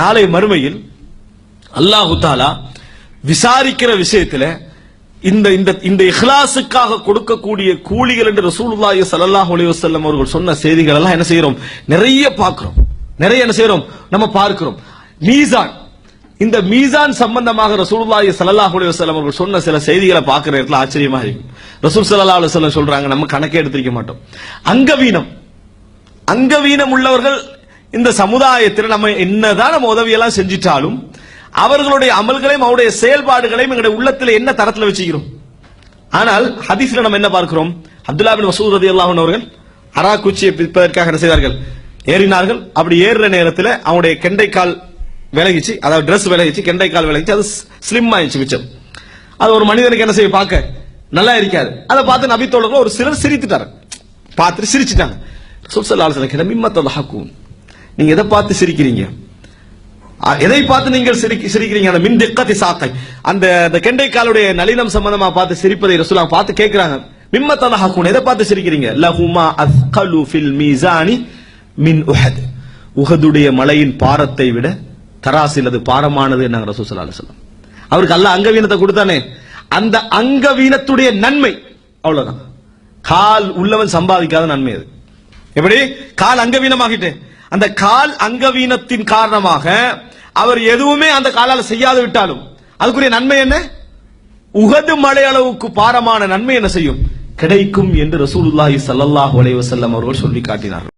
நாளை மறுமையில் அல்லாஹு தாலா விசாரிக்கிற விஷயத்துல இந்த இந்த இந்த இஹ்லாஸுக்காக கொடுக்கக்கூடிய கூலிகள் என்று ரசூலுல்லாஹி சல்லாஹ் அலைஹி அவர்கள் சொன்ன செய்திகள் எல்லாம் என்ன செய்யறோம் நிறைய பார்க்கிறோம். நிறைய என்ன செய்யறோம் நம்ம பார்க்கிறோம். மீசான். இந்த மீசான் சம்பந்தமாக ரசூலுல்லாஹி சல்லாஹ் அலைஹி அவர்கள் சொன்ன சில செய்திகளை பார்க்கிற இடத்துல ஆச்சரியமா இருக்கும் ரசூல் சல்லா அலுவலம் சொல்றாங்க நம்ம கணக்கே எடுத்திருக்க மாட்டோம். அங்கவீனம். அங்கவீனம் உள்ளவர்கள் இந்த சமுதாயத்தில் நம்ம என்னதான் நம்ம உதவியெல்லாம் செஞ்சிட்டாலும் அவர்களுடைய அமல்களையும் அவருடைய செயல்பாடுகளையும் எங்களுடைய உள்ளத்தில் என்ன தரத்தில் வச்சுக்கிறோம்? ஆனால் ஹதீஸ்ல நம்ம என்ன பார்க்கிறோம்? அப்துல்லா பின் மசூத் ரதி அவர்கள் அரா குச்சியை பிற்பதற்காக என்ன செய்தார்கள்? ஏறினார்கள். அப்படி ஏறுற நேரத்தில் அவனுடைய கெண்டைக்கால் விலகிச்சு அதாவது ட்ரெஸ் விலகிச்சு கெண்டைக்கால் விலகிச்சு அது ஸ்லிம் ஆயிடுச்சு மிச்சம். அது ஒரு மனிதனுக்கு என்ன செய்ய பார்க்க நல்லா இருக்காது. அதை பார்த்து நபி தோழர்கள் ஒரு சிலர் சிரித்துட்டாரு பார்த்துட்டு சிரிச்சிட்டாங்க. சுல்சல்லால் சில மிம்மத்தல் ஹக்கூன். நீங்க எதை பார்த்து சிரிக்கிறீங்க? எதை பார்த்து நீங்கள் சிரிக்கிறீங்க? அந்த மின் திக்கத்தி சாக்கை. அந்த அந்த கெண்டைக்காலுடைய நளினம் சம்பந்தமா பார்த்து சிரிப்பதை ரசூலா பார்த்து கேட்கிறாங்க மிம்மத்தல் ஹக்கூன் எதை பார்த்து சிரிக்கிறீங்க? லஹுமா அஸ்கலு ஃபில் மீசானி மின் உஹத். உஹதுடைய மலையின் பாரத்தை விட தராசில் அது பாரமானது நாங்க ரசூல் ஸல்லல்லாஹு சொல்லம் அவருக்கு அல்ல அங்கவீனத்தை கொடுத்தானே. அந்த அங்கவீனத்துடைய நன்மை அவ்வளவுதான். கால் உள்ளவன் சம்பாதிக்காத நன்மை அது. எப்படி? கால் அங்கவீனமாகிட்டு அந்த கால் அங்கவீனத்தின் காரணமாக அவர் எதுவுமே அந்த காலால செய்யாது விட்டாலும். அதுக்குரிய நன்மை என்ன? உகது மலை அளவுக்கு பாரமான நன்மை என்ன செய்யும்? கிடைக்கும் என்று ரசூலுல்லாஹி சல்லாஹ் அலைஹி அவர்கள் சொல்லி காட்டினார்கள்.